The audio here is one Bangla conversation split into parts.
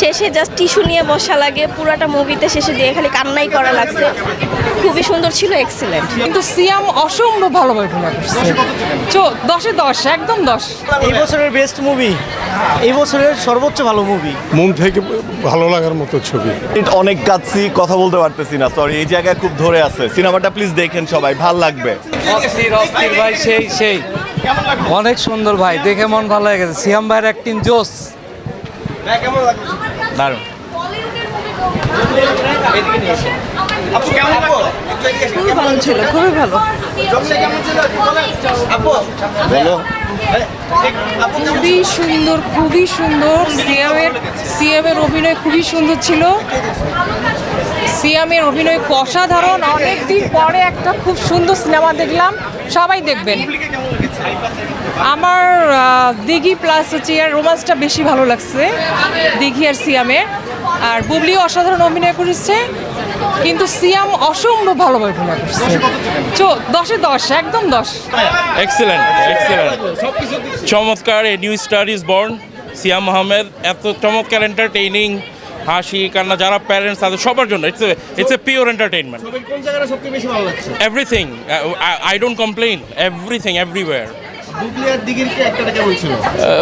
শেষে জাস্ট টিস্যু নিয়ে বসা লাগে পুরাটা মুভিতে শেষে দিয়ে খালি কান্নাই করা লাগছে। খুবই সুন্দর ছিল এক্সিলেন্ট কিন্তু সিয়াম অসম্ভব ভালোভাবে অভিনয় করছে চো দশে দশ একদম দশ। এই বছরের বেস্ট মুভি এই বছরের সর্বোচ্চ ভালো মুভি মন থেকে ভালো লাগার মতো ছবি। অনেক কাঁদছি কথা বলতে পারতেছি না সরি এই জায়গায় খুব ধরে আছে। সিনেমাটা প্লিজ দেখেন সবাই ভালো লাগবে। অস্থির অস্থির ভাই সেই সেই। অনেক সুন্দর ভাই দেখে মন ভালো হয়ে গেছে। সিয়াম ভাইয়ের অ্যাক্টিং জোস। দারুণ। খুবই ভালো ছিল খুবই ভালো। খুবই সুন্দর খুবই সুন্দর। সিয়ামের সিয়ামের অভিনয় খুবই সুন্দর ছিল। সিয়ামের অভিনয় খুব অসাধারণ। অনেকদিন পরে একটা খুব সুন্দর সিনেমা দেখলাম। সবাই দেখবেন। আমার দিঘি প্লাস হচ্ছে আর রোমান্সটা বেশি ভালো লাগছে দিঘি আর সিয়ামের আর বুবলিও অসাধারণ অভিনয় করেছে কিন্তু সিয়াম অসম্ভব ভালোভাবে অভিনয় করছে। চো দশে দশ একদম দশ। এক্সেলেন্ট এক্সেলেন্ট চমৎকার a new star is born Siam Ahmed. এত চমৎকার এন্টারটেইনিং হাসি কান্না যারা প্যারেন্টস তাদের সবার জন্য। It's it's a pure entertainment কোন জায়গাটা সবচেয়ে বেশি ভালো লাগছে? Everything I don't complain everything everywhere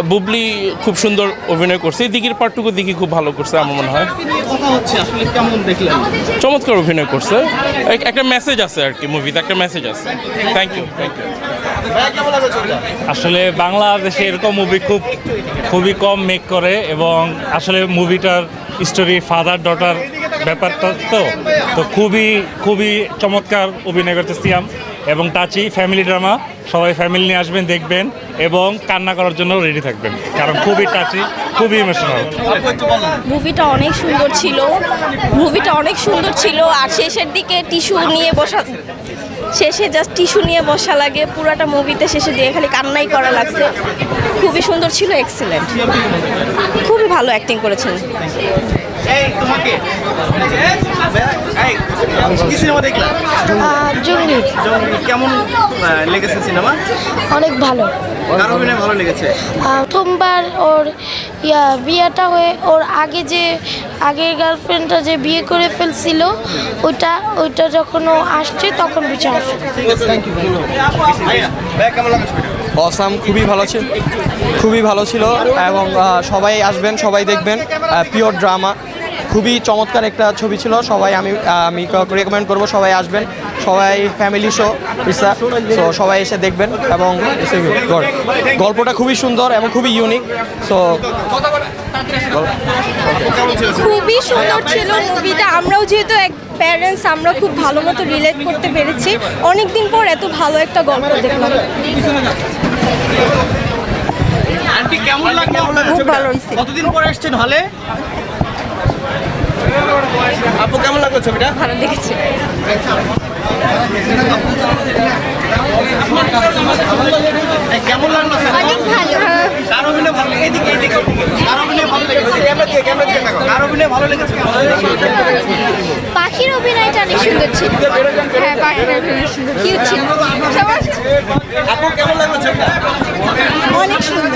Bubly খুব সুন্দর অভিনয় করছে। এই দিঘির পার্টটুকু দিঘি খুব ভালো করছে আমার মনে হয়। নিয়ে কথা হচ্ছে? আসলে কেমন দেখলেন? চমৎকার অভিনয় করছে। এক- একটা মেসেজ আছে আর কি মুভিতে একটা মেসেজ আছে। থ্যাংক ইউ থ্যাংক ইউ আসলে বাংলাদেশে এরকম মুভি খুব খুবই কম মেক করে এবং আসলে মুভিটার স্টোরি ফাদার ডটার ব্যাপারটা তো তো খুবই খুবই চমৎকার অভিনয় করতে সিয়াম এবং টাচি ফ্যামিলি ড্রামা সবাই ফ্যামিলি নিয়ে আসবেন, দেখবেন এবং কান্না করার জন্য রেডি থাকবেন। কারণ খুবই টাচি, খুবই ইমোশনাল মুভিটা অনেক সুন্দর ছিল, মুভিটা অনেক সুন্দর ছিল, আর শেষের দিকে টিস্যু নিয়ে বসা, শেষে জাস্ট টিস্যু নিয়ে বসা লাগে, পুরাটা মুভিতে শেষে দিয়ে খালি কান্নাই করা লাগছে। খুবই সুন্দর ছিল এক্সিলেন্ট খুবই ভালো অ্যাক্টিং করেছেন। কি সিনেমা দেখলাম জঙ্গলি। জঙ্গলি কেমন লেগেছে সিনেমা? অনেক ভালো। কার অভিনয় ভালো লেগেছে? প্রথমবার ওর ইয়া বিয়েটা হয়ে ওর আগে যে আগের গার্লফ্রেন্ডটা যে বিয়ে করে ফেলছিল ওইটা ওইটা যখন ও আসছে তখন বিচার আসছে কেমন অসাম খুবই ভালো ছিল, খুবই ভালো ছিল এবং সবাই আসবেন, সবাই দেখবেন পিওর ড্রামা খুবই চমৎকার একটা ছবি ছিল, সবাই আমি আমি রেকমেন্ড করব, সবাই আসবেন, সবাই ফ্যামিলি শো ইসা সো সবাই এসে দেখবেন এবং. গল্পটা খুবই সুন্দর এবং খুবই ইউনিক সো খুবই সুন্দর ছিল মুভিটা আমরাও যেহেতু এক প্যারেন্টস আমরা খুব ভালো মতো রিলেট করতে পেরেছি। অনেক দিন পর এত ভালো একটা গল্প দেখলাম। আন্টি কেমন লাগল খুব ভালো হয়েছে। কতদিন পরে আসছেন হলে আপু কেমন লাগল ছবিটা? ভালো লেগেছে। কেমন লাগল কার অভিনয় ভালো লেগেছে? এদিকে এদিকে। কার অভিনয় ভালো লেগেছে। ক্যামেরা দিয়ে ক্যামেরা দিয়ে তাকাও কার অভিনয় ভালো লেগেছে? পাখির অভিনয়টা অনেক সুন্দর ছিল। হ্যাঁ পাখির অভিনয় সুন্দর কিউট ছিল অনেক সুন্দর।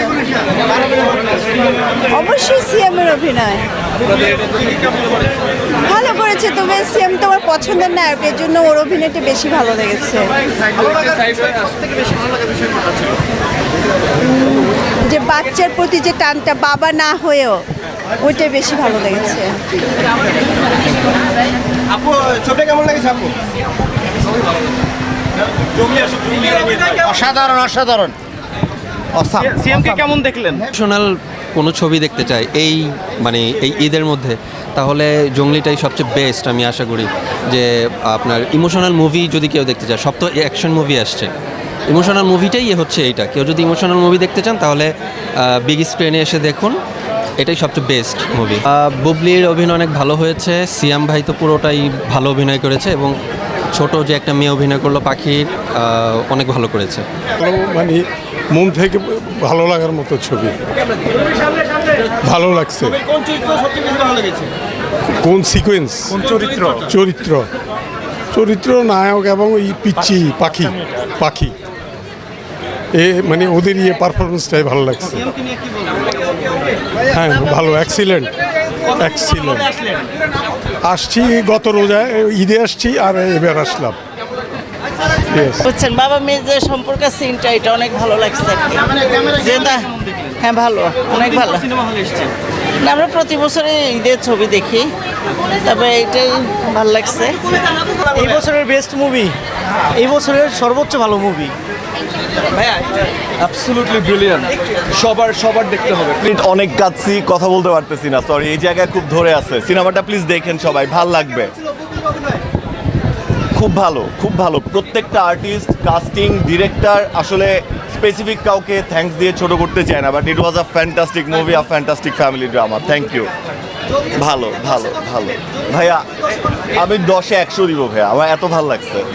অবশ্যই সিএমের অভিনয়। ভালো করেছে তবে সিএম তোমার পছন্দের নায়ক এর জন্য ওর অভিনয়টা বেশি ভালো লেগেছে। যে বাচ্চার প্রতি যে টানটা বাবা না হয়েও ওইটাই বেশি ভালো লেগেছে। আপু ছবিটা কেমন লেগেছে আপু অসাধারণ অসাধারণ। সিএমকে কেমন দেখলেন? ইমোশনাল কোনো ছবি দেখতে চাই এই মানে এই ঈদের মধ্যে তাহলে জঙ্গলিটাই সবচেয়ে বেস্ট আমি আশা করি যে আপনার ইমোশনাল মুভি যদি কেউ দেখতে চায় সব তো অ্যাকশন মুভি আসছে। ইমোশনাল মুভিটাই হচ্ছে এইটা কেউ যদি ইমোশনাল মুভি দেখতে চান তাহলে বিগ স্ক্রিনে এসে দেখুন এটাই সবচেয়ে বেস্ট মুভি বুবলির অভিনয় অনেক ভালো হয়েছে। সিয়াম ভাই তো পুরোটাই ভালো অভিনয় করেছে এবং ছোট যে একটা মেয়ে অভিনয় করল পাখির অনেক ভালো করেছে। মানে মন থেকে ভালো লাগার মতো ছবি। ভালো লাগছে। কোন চরিত্র সবচেয়ে বেশি ভালো লেগেছে? কোন সিকোয়েন্স চরিত্র? চরিত্র। চরিত্র নায়ক এবং এই পিচ্ছি পাখি। পাখি। এ মানে ওদের ইয়ে পারফরমেন্সটাই ভালো লাগছে। হ্যাঁ ভালো অ্যাক্সিলেন্ট অ্যাক্সিলেন্ট আসছি গত রোজায় ঈদে আসছি আর এবার আসলাম. বুঝছেন বাবা মেয়ের যে সম্পর্কের সিনটা এটা অনেক ভালো লাগছে হ্যাঁ ভালো অনেক ভালো। আমরা প্রতি বছরে ঈদের ছবি দেখি। তবে এটাই ভালো লাগছে। এই বছরের বেস্ট মুভি এই বছরের সর্বোচ্চ ভালো মুভি অ্যাবসলুটলি ব্রিলিয়ান্ট সবার সবার দেখতে হবে। অনেক কাচ্ছি কথা বলতে পারতেছি না সরি এই জায়গায় খুব ধরে আছে। সিনেমাটা প্লিজ দেখেন সবাই ভালো লাগবে। খুব ভালো খুব ভালো। প্রত্যেকটা আর্টিস্ট কাস্টিং ডিরেক্টর আসলে স্পেসিফিক কাউকে থ্যাঙ্কস দিয়ে ছোট করতে চায় না but it was a fantastic movie a fantastic family drama thank you ভালো ভালো ভালো। ভাইয়া আমি দশে একশো দিব ভাইয়া আমার এত ভালো লাগছে।